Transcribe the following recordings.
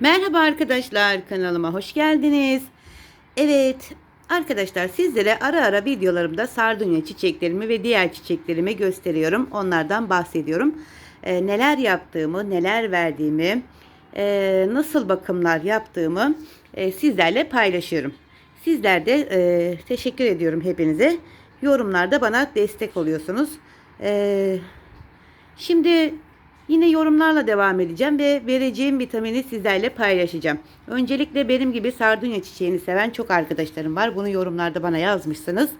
Merhaba arkadaşlar kanalıma hoş geldiniz. Evet arkadaşlar sizlere ara ara videolarımda sardunya çiçeklerimi ve diğer çiçeklerimi gösteriyorum. Onlardan bahsediyorum. Ee, neler yaptığımı, neler verdiğimi, e, nasıl bakımlar yaptığımı e, sizlerle paylaşıyorum. Sizler de e, teşekkür ediyorum hepinize. Yorumlarda bana destek oluyorsunuz. Eee Şimdi yine yorumlarla devam edeceğim ve vereceğim vitamini sizlerle paylaşacağım. Öncelikle benim gibi sardunya çiçeğini seven çok arkadaşlarım var. Bunu yorumlarda bana yazmışsınız.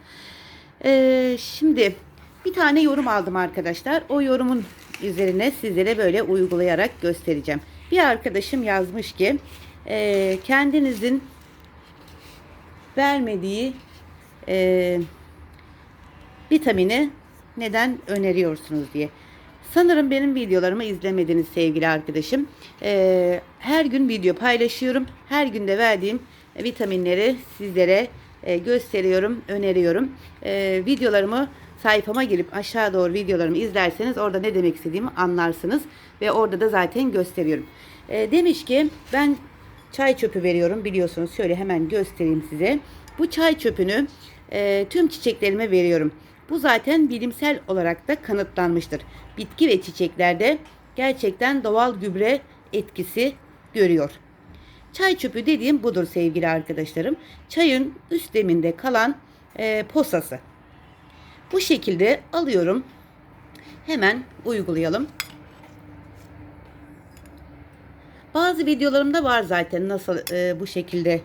Ee, şimdi bir tane yorum aldım arkadaşlar. O yorumun üzerine sizlere böyle uygulayarak göstereceğim. Bir arkadaşım yazmış ki e, kendinizin vermediği e, vitamini neden öneriyorsunuz diye. Sanırım benim videolarımı izlemediniz sevgili arkadaşım. Ee, her gün video paylaşıyorum. Her günde verdiğim vitaminleri sizlere e, gösteriyorum, öneriyorum. Ee, videolarımı sayfama girip aşağı doğru videolarımı izlerseniz orada ne demek istediğimi anlarsınız. Ve orada da zaten gösteriyorum. Ee, demiş ki ben çay çöpü veriyorum biliyorsunuz. Şöyle hemen göstereyim size. Bu çay çöpünü e, tüm çiçeklerime veriyorum. Bu zaten bilimsel olarak da kanıtlanmıştır. Bitki ve çiçeklerde gerçekten doğal gübre etkisi görüyor. Çay çöpü dediğim budur sevgili arkadaşlarım. Çayın üst deminde kalan e, posası. Bu şekilde alıyorum. Hemen uygulayalım. Bazı videolarımda var zaten nasıl e, bu şekilde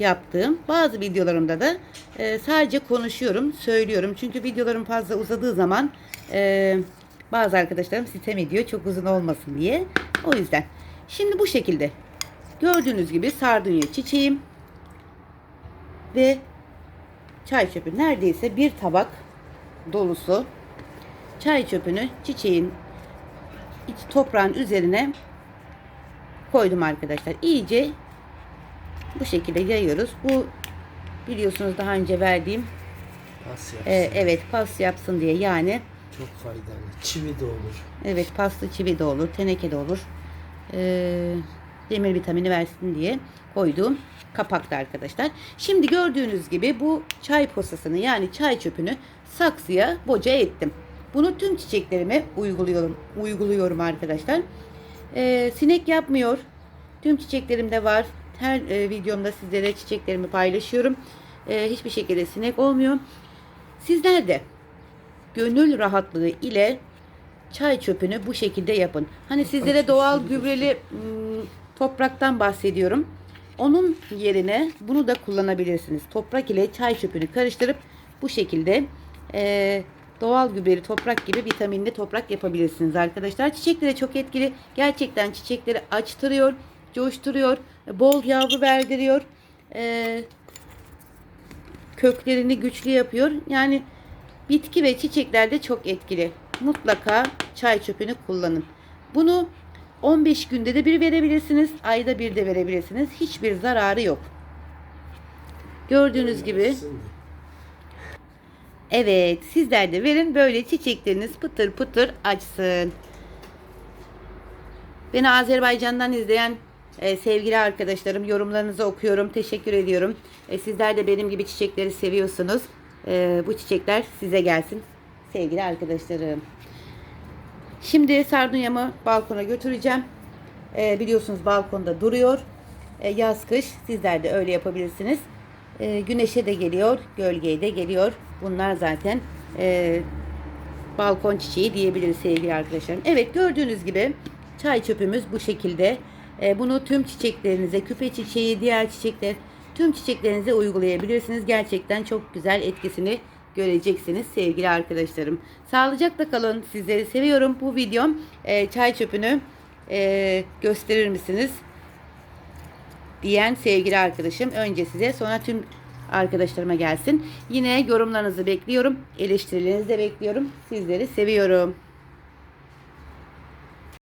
yaptığım. Bazı videolarımda da e, sadece konuşuyorum, söylüyorum. Çünkü videolarım fazla uzadığı zaman e, bazı arkadaşlarım sitem ediyor çok uzun olmasın diye. O yüzden. Şimdi bu şekilde. Gördüğünüz gibi sardunya çiçeğim ve çay çöpü neredeyse bir tabak dolusu çay çöpünü çiçeğin iç toprağın üzerine koydum arkadaşlar. İyice bu şekilde yayıyoruz. Bu biliyorsunuz daha önce verdiğim Pas yapsın. e, evet pas yapsın diye yani Çok faydalı. Çivi de olur. evet paslı çivi de olur, teneke de olur. E, demir vitamini versin diye koyduğum kapakta arkadaşlar. Şimdi gördüğünüz gibi bu çay posasını yani çay çöpünü saksıya boca ettim. Bunu tüm çiçeklerime uyguluyorum. Uyguluyorum arkadaşlar. E, sinek yapmıyor. Tüm çiçeklerimde var. Her e, videomda sizlere çiçeklerimi paylaşıyorum. E, hiçbir şekilde sinek olmuyor. Sizler de gönül rahatlığı ile çay çöpünü bu şekilde yapın. Hani sizlere doğal gübreli topraktan bahsediyorum. Onun yerine bunu da kullanabilirsiniz. Toprak ile çay çöpünü karıştırıp bu şekilde e, doğal gübreli toprak gibi vitaminli toprak yapabilirsiniz arkadaşlar. Çiçeklere çok etkili. Gerçekten çiçekleri açtırıyor, coşturuyor, bol yavru verdiriyor. E, köklerini güçlü yapıyor. Yani bitki ve çiçeklerde çok etkili. Mutlaka çay çöpünü kullanın. Bunu 15 günde de bir verebilirsiniz. Ayda bir de verebilirsiniz. Hiçbir zararı yok. Gördüğünüz gibi evet sizler de verin böyle çiçekleriniz pıtır pıtır açsın. Beni Azerbaycan'dan izleyen e, sevgili arkadaşlarım yorumlarınızı okuyorum. Teşekkür ediyorum. E, sizler de benim gibi çiçekleri seviyorsunuz. E, bu çiçekler size gelsin sevgili arkadaşlarım. Şimdi sardunyamı balkona götüreceğim. E, biliyorsunuz balkonda duruyor. E, yaz kış sizler de öyle yapabilirsiniz. E, güneşe de geliyor, gölgeye de geliyor. Bunlar zaten e, balkon çiçeği diyebiliriz sevgili arkadaşlarım. Evet gördüğünüz gibi çay çöpümüz bu şekilde. E, bunu tüm çiçeklerinize, küpe çiçeği, diğer çiçekler, tüm çiçeklerinize uygulayabilirsiniz. Gerçekten çok güzel etkisini göreceksiniz sevgili arkadaşlarım. Sağlıcakla kalın. Sizleri seviyorum. Bu videom e, çay çöpünü e, gösterir misiniz? diyen sevgili arkadaşım. Önce size sonra tüm arkadaşlarıma gelsin. Yine yorumlarınızı bekliyorum. Eleştirilerinizi de bekliyorum. Sizleri seviyorum.